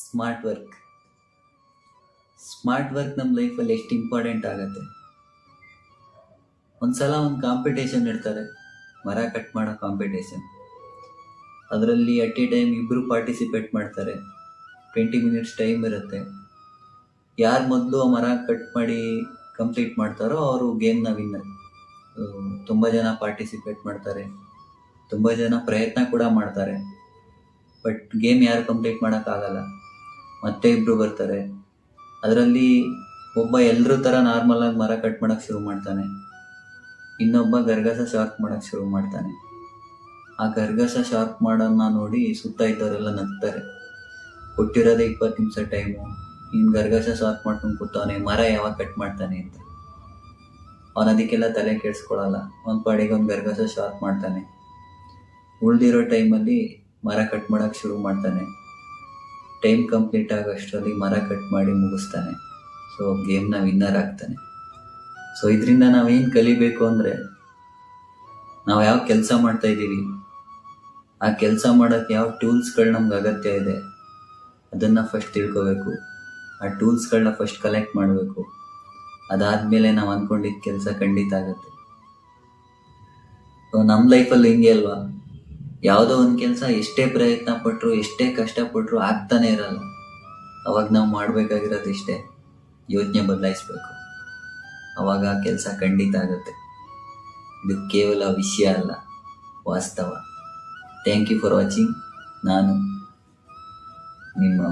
Smart work smart work ನಮ್ಮ ಲೈಫಲ್ಲಿ ಎಷ್ಟು ಇಂಪಾರ್ಟೆಂಟ್ ಆಗುತ್ತೆ. ಒಂದ್ಸಲ ಒಂದು ಕಾಂಪಿಟೇಷನ್ ಇಡ್ತಾರೆ ಮರ ಕಟ್ ಮಾಡೋ ಕಾಂಪಿಟೇಷನ್ ಅದರಲ್ಲಿ ಅಟ್ ಎ ಟೈಮ್ ಇಬ್ಬರು ಪಾರ್ಟಿಸಿಪೇಟ್ ಮಾಡ್ತಾರೆ. ಟ್ವೆಂಟಿ ಮಿನಿಟ್ಸ್ ಟೈಮ್ ಇರುತ್ತೆ. ಯಾರು ಮೊದಲು ಆ ಮರ ಕಟ್ ಮಾಡಿ ಕಂಪ್ಲೀಟ್ ಮಾಡ್ತಾರೋ ಅವರು ಗೇಮ್ನ ವಿನ್ನರ್ ತುಂಬ ಜನ ಪಾರ್ಟಿಸಿಪೇಟ್ ಮಾಡ್ತಾರೆ. ತುಂಬ ಜನ ಪ್ರಯತ್ನ ಕೂಡ ಮಾಡ್ತಾರೆ. ಬಟ್ ಗೇಮ್ ಯಾರು ಕಂಪ್ಲೀಟ್ ಮಾಡೋಕ್ಕಾಗಲ್ಲ. ಮತ್ತೆ ಇಬ್ರು ಬರ್ತಾರೆ. ಅದರಲ್ಲಿ ಒಬ್ಬ ಎಲ್ಲರೂ ಥರ ನಾರ್ಮಲ್ ಆಗಿ ಮರ ಕಟ್ ಮಾಡೋಕ್ಕೆ ಶುರು ಮಾಡ್ತಾನೆ. ಇನ್ನೊಬ್ಬ ಗರ್ಗಸ ಶಾರ್ಕ್ ಮಾಡೋಕ್ಕೆ ಶುರು ಮಾಡ್ತಾನೆ. ಆ ಗರ್ಗಸ ಶಾರ್ಕ್ ಮಾಡೋನ್ನ ನೋಡಿ ಸುತ್ತ ಇದ್ದವರೆಲ್ಲ ನಗ್ತಾರೆ. ಕೊಟ್ಟಿರೋದೇ ಇಪ್ಪತ್ತು ನಿಮಿಷ ಟೈಮು ಇನ್ನು ಗರ್ಗಸ ಶಾರ್ಕ್ ಮಾಡ್ಕೊಂಡು ಕೂತವನೆ, ಮರ ಯಾವಾಗ ಕಟ್ ಮಾಡ್ತಾನೆ ಅಂತ. ಅವನ ಅದಕ್ಕೆಲ್ಲ ತಲೆ ಕೆಡಿಸ್ಕೊಳಲ್ಲ. ಒಂದು ಪಾಡಿಗೆ ಒಂದು ಗರ್ಗಸ ಶಾರ್ಪ್ ಮಾಡ್ತಾನೆ. ಉಳ್ದಿರೋ ಟೈಮಲ್ಲಿ ಮರ ಕಟ್ ಮಾಡೋಕ್ಕೆ ಶುರು ಮಾಡ್ತಾನೆ. ಟೈಮ್ ಕಂಪ್ಲೀಟ್ ಆಗೋಷ್ಟರಲ್ಲಿ ಮರ ಕಟ್ ಮಾಡಿ ಮುಗಿಸ್ತಾನೆ. ಸೊ ಗೇಮ್ನ ವಿನ್ನರ್ ಆಗ್ತಾನೆ. ಸೊ ಇದರಿಂದ ನಾವೇನು ಕಲಿಬೇಕು ಅಂದರೆ, ನಾವು ಯಾವ ಕೆಲಸ ಮಾಡ್ತಾ ಇದ್ದೀವಿ, ಆ ಕೆಲಸ ಮಾಡೋಕ್ಕೆ ಯಾವ ಟೂಲ್ಸ್ಗಳು ನಮ್ಗೆ ಅಗತ್ಯ ಇದೆ, ಅದನ್ನು ಫಸ್ಟ್ ತಿಳ್ಕೋಬೇಕು. ಆ ಟೂಲ್ಸ್ಗಳನ್ನ ಫಸ್ಟ್ ಕಲೆಕ್ಟ್ ಮಾಡಬೇಕು. ಅದಾದಮೇಲೆ ನಾವು ಅಂದ್ಕೊಂಡಿದ್ದ ಕೆಲಸ ಖಂಡಿತ ಆಗುತ್ತೆ. ಸೊ ನಮ್ಮ ಲೈಫಲ್ಲಿ ಹಿಂಗೆ ಅಲ್ವಾ? ಯಾವುದೋ ಒಂದು ಕೆಲಸ ಎಷ್ಟೇ ಪ್ರಯತ್ನ ಪಟ್ಟರು ಎಷ್ಟೇ ಕಷ್ಟಪಟ್ಟರು ಆಗ್ತಾನೆ ಇರಲ್ಲ. ಅವಾಗ ನಾವು ಮಾಡಬೇಕಾಗಿರೋದು ಇಷ್ಟೇ. ಯೋಚನೆ ಬದಲಾಯಿಸ್ಬೇಕು. ಅವಾಗ ಆ ಕೆಲಸ ಖಂಡಿತ ಆಗುತ್ತೆ. ಇದು ಕೇವಲ ವಿಷಯ ಅಲ್ಲ, ವಾಸ್ತವ. ಥ್ಯಾಂಕ್ ಯು ಫಾರ್ ವಾಚಿಂಗ್ ನಾನು ನಿಮ್ಮ